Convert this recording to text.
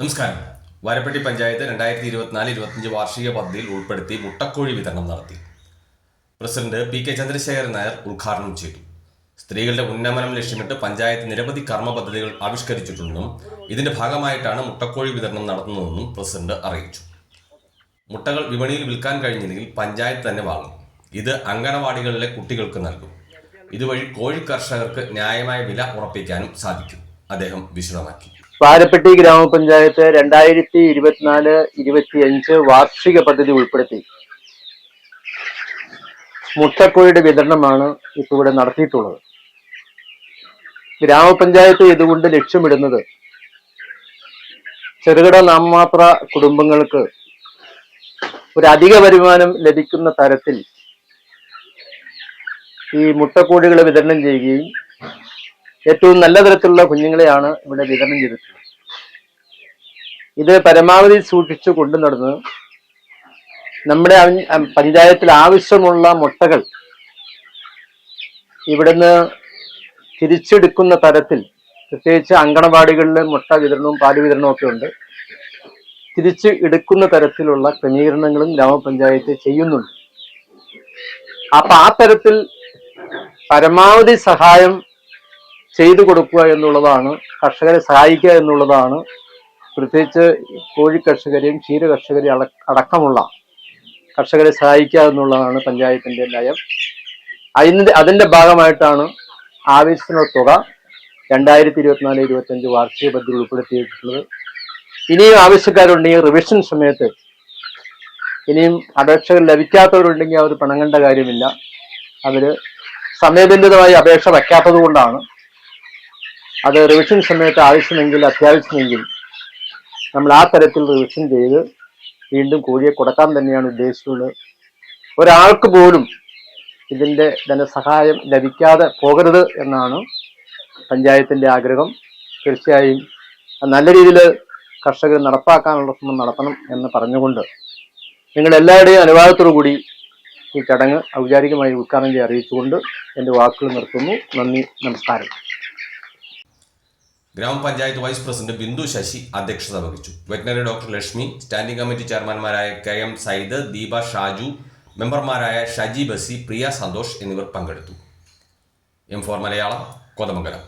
നമസ്കാരം. വാരപ്പെട്ടി പഞ്ചായത്ത് രണ്ടായിരത്തി ഇരുപത്തിനാല് ഇരുപത്തിയഞ്ച് വാർഷിക പദ്ധതിയിൽ ഉൾപ്പെടുത്തി മുട്ടക്കോഴി വിതരണം നടത്തി. President P K Chandrasekharan Nair ഉദ്ഘാടനം ചെയ്തു. സ്ത്രീകളുടെ ഉന്നമനം ലക്ഷ്യമിട്ട് പഞ്ചായത്ത് നിരവധി കർമ്മ പദ്ധതികൾ ആവിഷ്കരിച്ചിട്ടുണ്ടെന്നും ഇതിന്റെ ഭാഗമായിട്ടാണ് മുട്ടക്കോഴി വിതരണം നടത്തുന്നതെന്നും പ്രസിഡന്റ് അറിയിച്ചു. മുട്ടകൾ വിപണിയിൽ വിൽക്കാൻ കഴിഞ്ഞില്ലെങ്കിൽ പഞ്ചായത്ത് തന്നെ വാങ്ങും. ഇത് അങ്കണവാടികളിലെ കുട്ടികൾക്ക് നൽകും. ഇതുവഴി കോഴി കർഷകർക്ക് ന്യായമായ വില ഉറപ്പിക്കാനും സാധിക്കും. അദ്ദേഹം വിശദമാക്കി. പാരപ്പെട്ടി ഗ്രാമപഞ്ചായത്ത് രണ്ടായിരത്തി ഇരുപത്തിനാല് ഇരുപത്തിയഞ്ച് വാർഷിക പദ്ധതി ഉൾപ്പെടുത്തി. മുട്ടക്കോഴിയുടെ വിതരണമാണ് ഇപ്പോൾ ഇവിടെ നടത്തിയിട്ടുള്ളത്. ഗ്രാമപഞ്ചായത്ത് ഇതുകൊണ്ട് ലക്ഷ്യമിടുന്നത് ചെറുകിട നാമമാത്ര കുടുംബങ്ങൾക്ക് ഒരു അധിക വരുമാനം ലഭിക്കുന്ന തരത്തിൽ ഈ മുട്ടക്കോഴികളെ വിതരണം ചെയ്യുകയും ഏറ്റവും നല്ല തരത്തിലുള്ള കുഞ്ഞുങ്ങളെയാണ് ഇവിടെ വിതരണം ചെയ്തിട്ടുള്ളത്. ഇത് പരമാവധി സൂക്ഷിച്ചു കൊണ്ടു നടന്ന് നമ്മുടെ പഞ്ചായത്തിൽ ആവശ്യമുള്ള മുട്ടകൾ ഇവിടുന്ന് തിരിച്ചെടുക്കുന്ന തരത്തിൽ പ്രത്യേകിച്ച് അങ്കണവാടികളിൽ മുട്ട വിതരണവും പാൽ വിതരണവും ഒക്കെ ഉണ്ട്. തിരിച്ച് എടുക്കുന്ന തരത്തിലുള്ള ക്രമീകരണങ്ങളും ഗ്രാമപഞ്ചായത്ത് ചെയ്യുന്നുണ്ട്. അപ്പൊ ആ തരത്തിൽ പരമാവധി സഹായം ചെയ്തു കൊടുക്കുക എന്നുള്ളതാണ് കർഷകരെ സഹായിക്കുക എന്നുള്ളതാണ് പ്രത്യേകിച്ച് കോഴി കർഷകരെയും ക്ഷീര കർഷകരെയും അട- അടക്കമുള്ള കർഷകരെ സഹായിക്കുക എന്നുള്ളതാണ് പഞ്ചായത്തിന്റെ നയം. അതിന്റെ അതിന്റെ ഭാഗമായിട്ടാണ് ആവശ്യത്തിനുള്ള തുക രണ്ടായിരത്തി ഇരുപത്തിനാല് ഇരുപത്തഞ്ച് വാർഷിക പദ്ധതി ഉൾപ്പെടുത്തിയിട്ടുള്ളത്. ഇനിയും ആവശ്യക്കാരുണ്ടെങ്കിൽ റിവിഷൻ സമയത്ത്. ഇനിയും അപേക്ഷകൾ ലഭിക്കാത്തവരുണ്ടെങ്കിൽ അവർ പണങ്ങേണ്ട കാര്യമില്ല. അവർ സമയബന്ധിതമായി അപേക്ഷ വയ്ക്കാത്തത് കൊണ്ടാണ് അത് റിവിഷൻ സമയത്ത് ആവശ്യമെങ്കിൽ അത്യാവശ്യമെങ്കിൽ നമ്മൾ ആ തരത്തിൽ റിവിഷൻ ചെയ്ത് വീണ്ടും കോഴിയെ കൊടുക്കാൻ തന്നെയാണ് ഉദ്ദേശിച്ചത്. ഒരാൾക്ക് പോലും ഇതിന്റെ ധനസഹായം ലഭിക്കാതെ പോകരുത് എന്നാണ് പഞ്ചായത്തിന്റെ ആഗ്രഹം. തീർച്ചയായും നല്ല രീതിയിൽ കർഷകർ നടപ്പാക്കാനുള്ള ശ്രമം നടത്തണം എന്ന് പറഞ്ഞുകൊണ്ട് നിങ്ങളെല്ലാവരുടെയും അനുവാദത്തോടു കൂടി ഈ ചടങ്ങ് ഔപചാരികമായി ഉദ്ഘാടനം ചെയ്ത് അറിയിച്ചുകൊണ്ട് എന്റെ വാക്കുകൾ നിർത്തുന്നു. നന്ദി നമസ്കാരം. ഗ്രാമപഞ്ചായത്ത് വൈസ് പ്രസിഡന്റ് ബിന്ദു ശശി അധ്യക്ഷത വഹിച്ചു. Veterinary doctor Lakshmi standing committee ചെയർമാൻമാരായ K M Syed Deepa Shaju മെമ്പർമാരായ ഷജി ബസി പ്രിയ സന്തോഷ് എന്നിവർ പങ്കെടുത്തു. M four Malayalam Kothamangalam.